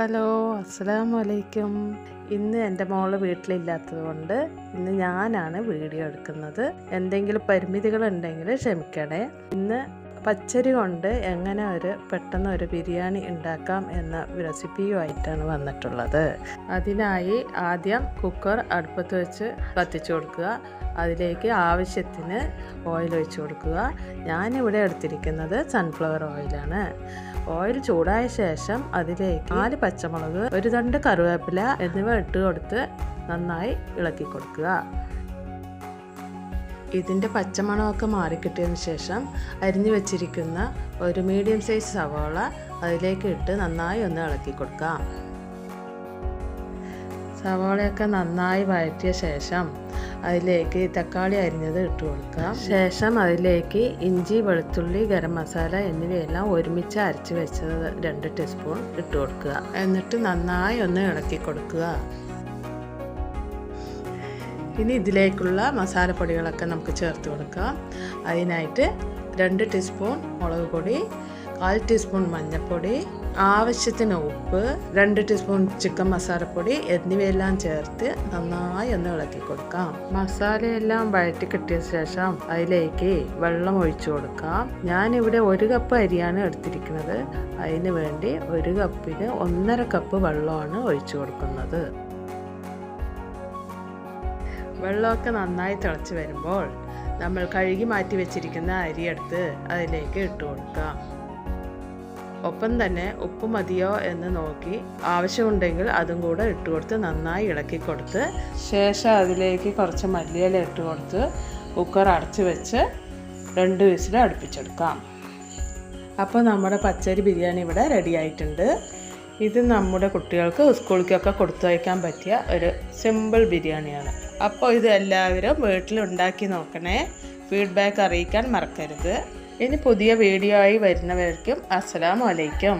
Hello അസ്സലാമു അലൈക്കും ഇന്ന് എന്റെ മോൾ വീട്ടിലില്ലാത്തതുകൊണ്ട് ഇന്ന് ഞാനാണ് വീഡിയോ എടുക്കുന്നത്. എന്തെങ്കിലും പരിമിതികളുണ്ടെങ്കിൽ ക്ഷമിക്കണേ. ഇന്ന് പച്ചരി കൊണ്ട് എങ്ങനെ ഒരു പെട്ടെന്ന് ഒരു ബിരിയാണി ഉണ്ടാക്കാം എന്ന റെസിപ്പിയുമായിട്ടാണ് വന്നിട്ടുള്ളത്. അതിനായി ആദ്യം കുക്കർ അടുപ്പത്ത് വെച്ച് കത്തിച്ചു കൊടുക്കുക. അതിലേക്ക് ആവശ്യത്തിന് ഓയിൽ ഒഴിച്ചു കൊടുക്കുക. ഞാനിവിടെ എടുത്തിരിക്കുന്നത് സൺഫ്ലവർ ഓയിലാണ് ഓയിൽ ചൂടായ ശേഷം അതിലേക്ക് നാല് പച്ചമുളക് ഒരു രണ്ട് കറിവേപ്പില എന്നിവ ഇട്ട് കൊടുത്ത് നന്നായി ഇളക്കി കൊടുക്കുക. ഇതിന്റെ പച്ചമണമൊക്കെ മാറിക്കിട്ടിയതിന് ശേഷം അരിഞ്ഞു വെച്ചിരിക്കുന്ന ഒരു മീഡിയം സൈസ് സവോള അതിലേക്ക് ഇട്ട് നന്നായി ഒന്ന് ഇളക്കി കൊടുക്കാം. സവോളയൊക്കെ നന്നായി വഴറ്റിയ ശേഷം അതിലേക്ക് തക്കാളി അരിഞ്ഞത് ഇട്ട് കൊടുക്കാം. ശേഷം അതിലേക്ക് ഇഞ്ചി വെളുത്തുള്ളി ഗരം മസാല എന്നിവയെല്ലാം ഒരുമിച്ച് അരച്ച് വെച്ചത് രണ്ട് ടീസ്പൂൺ ഇട്ട് കൊടുക്കുക. എന്നിട്ട് നന്നായി ഒന്ന് ഇളക്കി കൊടുക്കുക. ഇനി ഇതിലേക്കുള്ള മസാലപ്പൊടികളൊക്കെ നമുക്ക് ചേർത്ത് കൊടുക്കാം. അതിനായിട്ട് രണ്ട് ടീസ്പൂൺ മുളക് പൊടി കാൽ ടീസ്പൂൺ മഞ്ഞൾപ്പൊടി ആവശ്യത്തിന് ഉപ്പ് രണ്ട് ടീസ്പൂൺ ചിക്കൻ മസാലപ്പൊടി എന്നിവയെല്ലാം ചേർത്ത് നന്നായി ഒന്ന് ഇളക്കി കൊടുക്കാം. മസാലയെല്ലാം വഴറ്റി കിട്ടിയ ശേഷം അതിലേക്ക് വെള്ളം ഒഴിച്ചു കൊടുക്കാം. ഞാനിവിടെ ഒരു കപ്പ് അരിയാണ് എടുത്തിരിക്കുന്നത്. അതിന് വേണ്ടി ഒരു കപ്പിന് ഒന്നര കപ്പ് വെള്ളമാണ് ഒഴിച്ചു കൊടുക്കുന്നത്. വെള്ളമൊക്കെ നന്നായി തിളച്ച് വരുമ്പോൾ നമ്മൾ കഴുകി മാറ്റി വെച്ചിരിക്കുന്ന അരിയെടുത്ത് അതിലേക്ക് ഇട്ട് കൊടുക്കാം. ഒപ്പം തന്നെ ഉപ്പ് മതിയോ എന്ന് നോക്കി ആവശ്യമുണ്ടെങ്കിൽ അതും കൂടെ ഇട്ട് കൊടുത്ത് നന്നായി ഇളക്കി കൊടുത്ത് ശേഷം അതിലേക്ക് കുറച്ച് മല്ലിയില ഇട്ട് കൊടുത്ത് കുക്കർ അടച്ച് വെച്ച് രണ്ട് വിസിൽ അടുപ്പിച്ചെടുക്കാം. അപ്പോൾ നമ്മുടെ പച്ചരി ബിരിയാണി ഇവിടെ റെഡി ആയിട്ടുണ്ട്. ഇത് നമ്മുടെ കുട്ടികൾക്ക് സ്കൂളിലേക്കൊക്കെ കൊടുത്തു വയ്ക്കാൻ പറ്റിയ ഒരു സിമ്പിൾ ബിരിയാണിയാണ്. അപ്പോൾ ഇത് എല്ലാവരും വീട്ടിലുണ്ടാക്കി നോക്കണേ. ഫീഡ്ബാക്ക് അറിയിക്കാൻ മറക്കരുത്. ഇനി പുതിയ വീഡിയോ ആയി വരുന്നവർക്കും അസ്സലാമു അലൈക്കും.